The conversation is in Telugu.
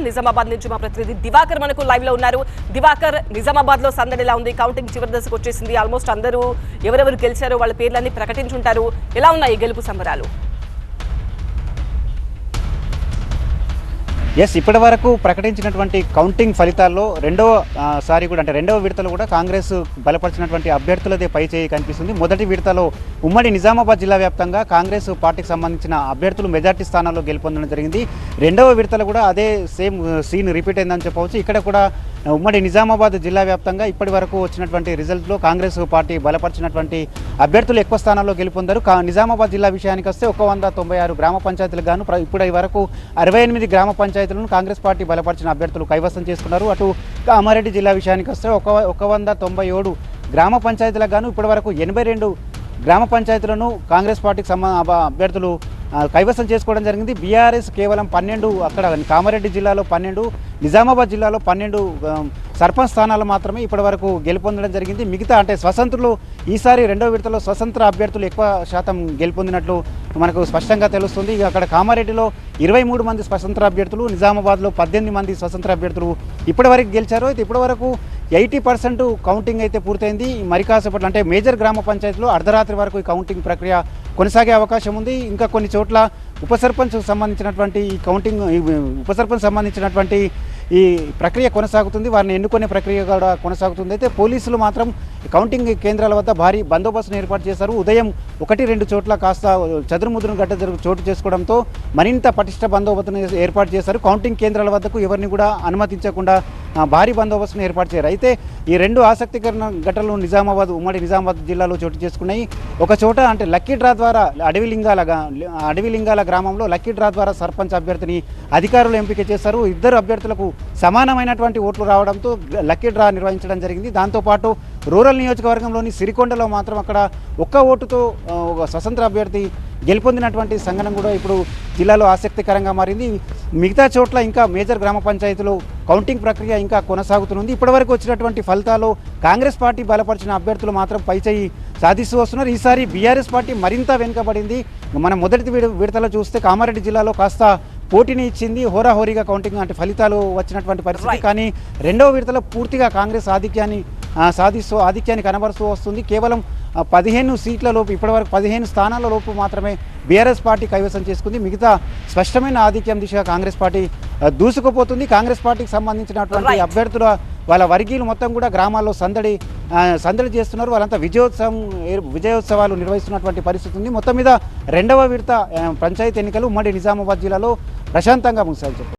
నిజామాబాద్ నుంచి మా ప్రతినిధి దివాకర్ మనకు లైవ్లో ఉన్నారు. దివాకర్ నిజామాబాద్లో సందడి ఎలా ఉంది? కౌంటింగ్ చివరి దశకు వచ్చేసింది. ఆల్మోస్ట్ అందరూ ఎవరెవరు గెలిచారో వాళ్ళ పేర్లన్నీ ప్రకటించుంటారు. ఎలా ఉన్నాయి గెలుపు సంబరాలు? ఎస్ ఇప్పటి వరకు ప్రకటించినటువంటి కౌంటింగ్ ఫలితాల్లో రెండవ సారి కూడా అంటే రెండవ విడతలో కూడా కాంగ్రెస్ బలపరిచినటువంటి అభ్యర్థులదే పై చేయి కనిపిస్తుంది. మొదటి విడతలో ఉమ్మడి నిజామాబాద్ జిల్లా వ్యాప్తంగా కాంగ్రెస్ పార్టీకి సంబంధించిన అభ్యర్థులు మెజార్టీ స్థానాల్లో గెలుపొందడం జరిగింది. రెండవ విడతలో కూడా అదే సేమ్ సీన్ రిపీట్ అయిందని చెప్పవచ్చు. ఇక్కడ కూడా ఉమ్మడి నిజామాబాద్ జిల్లా వ్యాప్తంగా ఇప్పటి వరకు వచ్చినటువంటి రిజల్ట్లో కాంగ్రెస్ పార్టీ బలపరిచినటువంటి అభ్యర్థులు ఎక్కువ స్థానాల్లో గెలుపొందారు. కా నిజామాబాద్ జిల్లా విషయానికి వస్తే ఒక వంద తొంభై ఆరు గ్రామ పంచాయతీలకు గాను ప్ర- ఇప్పుడు వరకు అరవై ఎనిమిది గ్రామ పంచాయతీలను కాంగ్రెస్ పార్టీ బలపరిచిన అభ్యర్థులు కైవసం చేసుకున్నారు. అటు కామారెడ్డి జిల్లా విషయానికి వస్తే ఒక ఒక వంద తొంభై ఏడు గ్రామ పంచాయతీలకు గాను ఇప్పటి వరకు ఎనభై రెండు గ్రామ పంచాయతీలను కాంగ్రెస్ పార్టీకి సంబంధ అభ్యర్థులు కైవసం చేసుకోవడం జరిగింది. బీఆర్ఎస్ కేవలం పన్నెండు అక్కడ కామారెడ్డి జిల్లాలో పన్నెండు నిజామాబాద్ జిల్లాలో పన్నెండు సర్పంచ్ స్థానాలు మాత్రమే ఇప్పటి వరకు గెలుపొందడం జరిగింది. మిగతా అంటే స్వతంత్రులు ఈసారి రెండో విడతలో స్వతంత్ర అభ్యర్థులు ఎక్కువ శాతం గెలుపొందినట్లు మనకు స్పష్టంగా తెలుస్తుంది. అక్కడ కామారెడ్డిలో ఇరవై మూడు మంది స్వతంత్ర అభ్యర్థులు నిజామాబాద్లో పద్దెనిమిది మంది స్వతంత్ర అభ్యర్థులు ఇప్పటివరకు గెలిచారు. అయితే ఇప్పటివరకు ఎయిటీ పర్సెంట్ కౌంటింగ్ అయితే పూర్తయింది. మరికాసేపట్లో అంటే మేజర్ గ్రామ పంచాయతీలో అర్ధరాత్రి వరకు ఈ కౌంటింగ్ ప్రక్రియ కొనసాగే అవకాశం ఉంది. ఇంకా కొన్ని చోట్ల ఉప సంబంధించినటువంటి ఈ కౌంటింగ్ ఉప సర్పంచ్ సంబంధించినటువంటి ఈ ప్రక్రియ కొనసాగుతుంది. వారిని ఎన్నుకునే ప్రక్రియ కూడా కొనసాగుతుంది. అయితే పోలీసులు మాత్రం కౌంటింగ్ కేంద్రాల వద్ద భారీ బందోబస్తును ఏర్పాటు చేశారు. ఉదయం ఒకటి రెండు చోట్ల కాస్త చదురుముద్రును గడ్డ జరుగు చోటు చేసుకోవడంతో మరింత పటిష్ట బందోబస్తును ఏర్పాటు చేశారు. కౌంటింగ్ కేంద్రాల వద్దకు ఎవరిని కూడా అనుమతించకుండా భారీ బందోబస్తును ఏర్పాటు చేశారు అయితే ఈ రెండు ఆసక్తికరణ ఘటనలు నిజామాబాద్ ఉమ్మడి నిజామాబాద్ జిల్లాలో చోటు చేసుకున్నాయి. ఒక చోట అంటే లక్కీ డ్రా ద్వారా అడవిలింగాల అడవి అడవిలింగాల గ్రామంలో లక్కీ డ్రా ద్వారా సర్పంచ్ అభ్యర్థిని అధికారులు ఎంపిక చేశారు. ఇద్దరు అభ్యర్థులకు సమానమైనటువంటి ఓట్లు రావడంతో లక్కీ డ్రా నిర్వహించడం జరిగింది. దాంతోపాటు రూరల్ నియోజకవర్గంలోని సిరికొండలో మాత్రం అక్కడ ఒక్క ఓటుతో ఒక స్వతంత్ర అభ్యర్థి గెలుపొందినటువంటి సంఘటన కూడా ఇప్పుడు జిల్లాలో ఆసక్తికరంగా మారింది. మిగతా చోట్ల ఇంకా మేజర్ గ్రామ పంచాయతీలో కౌంటింగ్ ప్రక్రియ ఇంకా కొనసాగుతుంది ఇప్పటివరకు వచ్చినటువంటి ఫలితాలు కాంగ్రెస్ పార్టీ బలపరిచిన అభ్యర్థులు మాత్రం పైచేయి సాధిస్తూ వస్తున్నారు. ఈసారి బీఆర్ఎస్ పార్టీ మరింత వెనుకబడింది. మనం మొదటి విడ- విడతలో చూస్తే కామారెడ్డి జిల్లాలో కాస్త పోటీని ఇచ్చింది. హోరాహోరీగా కౌంటింగ్ అంటే ఫలితాలు వచ్చినటువంటి పరిస్థితి. కానీ రెండవ విడతలో పూర్తిగా కాంగ్రెస్ ఆధిక్యాన్ని సాధిస్తూ ఆధిక్యాన్ని కనబరుస్తూ వస్తుంది. కేవలం పదిహేను సీట్ల లోపు ఇప్పటివరకు పదిహేను స్థానాల లోపు మాత్రమే బీఆర్ఎస్ పార్టీ కైవసం చేసుకుంది. మిగతా స్పష్టమైన ఆధిక్యం దిశగా కాంగ్రెస్ పార్టీ దూసుకుపోతుంది. కాంగ్రెస్ పార్టీకి సంబంధించినటువంటి. అభ్యర్థుల వాళ్ళ వర్గీయులు మొత్తం కూడా గ్రామాల్లో సందడి సందడి చేస్తున్నారు. వాళ్ళంతా విజయోత్సవం విజయోత్సవాలు నిర్వహిస్తున్నటువంటి పరిస్థితి ఉంది. మొత్తం మీద రెండవ విడత పంచాయతీ ఎన్నికలు ఉమ్మడి నిజామాబాద్ జిల్లాలో ప్రశాంతంగా ముగిసాయి